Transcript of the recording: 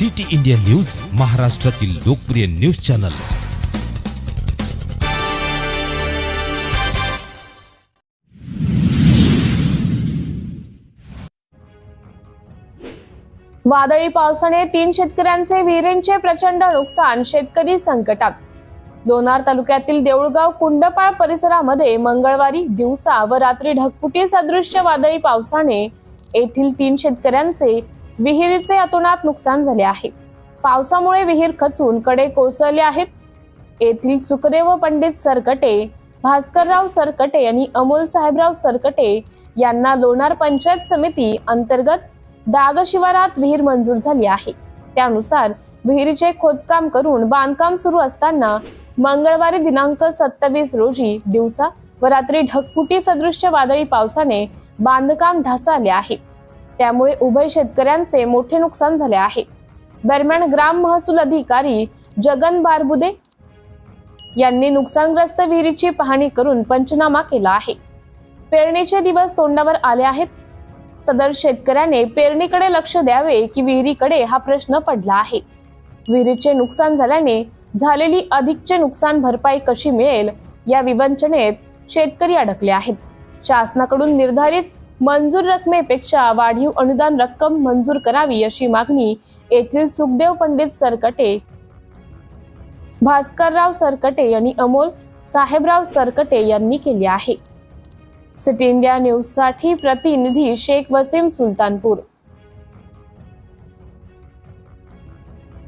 City India news महाराष्ट्रातील लोकप्रिय news channel. वादळी पावसाने तीन शेतकऱ्यांचे विहिरींचे प्रचंड नुकसान शेतकरी संकटात. लोणार तालुक्यातील देऊळगाव कुंडपाळ परिसरामध्ये मंगळवारी दिवसा व रात्री ढगफुटी सदृश्य वादळी पावसाने येथील तीन शेतकऱ्यांचे विहिरीचे अतोनात नुकसान झाले आहे. पावसामुळे विहीर खचून कडे कोसळले आहेत. येथील सुखदेव पंडित सरकटे भास्करराव सरकटे आणि अमोल साहेबराव सरकटे यांना लोणार पंचायत समिती अंतर्गत डाग शिवारात विहीर मंजूर झाली आहे. त्यानुसार विहिरीचे खोदकाम करून बांधकाम सुरू असताना मंगळवारी दिनांक सत्तावीस रोजी दिवसा व रात्री ढगफुटी सदृश्य वादळी पावसाने बांधकाम ढासळले आहे. त्यामुळे उभय शेतकऱ्यांचे मोठे नुकसान झाले आहे. दरम्यान ग्राम महसूल अधिकारी जगन बारबुदे यांनी नुकसानग्रस्त विहिरीची पाहणी करून पंचनामा केला आहे. पेरणीचे दिवस तोंडावर आले आहेत. सदर शेतकऱ्याने पेरणीकडे लक्ष द्यावे की विहिरीकडे हा प्रश्न पडला आहे. विहिरीचे नुकसान झाल्याने झालेली अधिकचे नुकसान भरपाई कशी मिळेल या विवंचनेत शेतकरी अडकले आहेत. शासनाकडून निर्धारित मंजूर रकमेपेक्षा वाढीव अनुदान रक्कम मंजूर करावी अशी मागणी येथील सुखदेव पंडित सरकटे भास्करराव सरकटे यांनी अमोल साहेबराव सरकटे यांनी केली आहे. सिटी इंडिया न्यूजसाठी प्रतिनिधी शेख वसीम सुलतानपूर.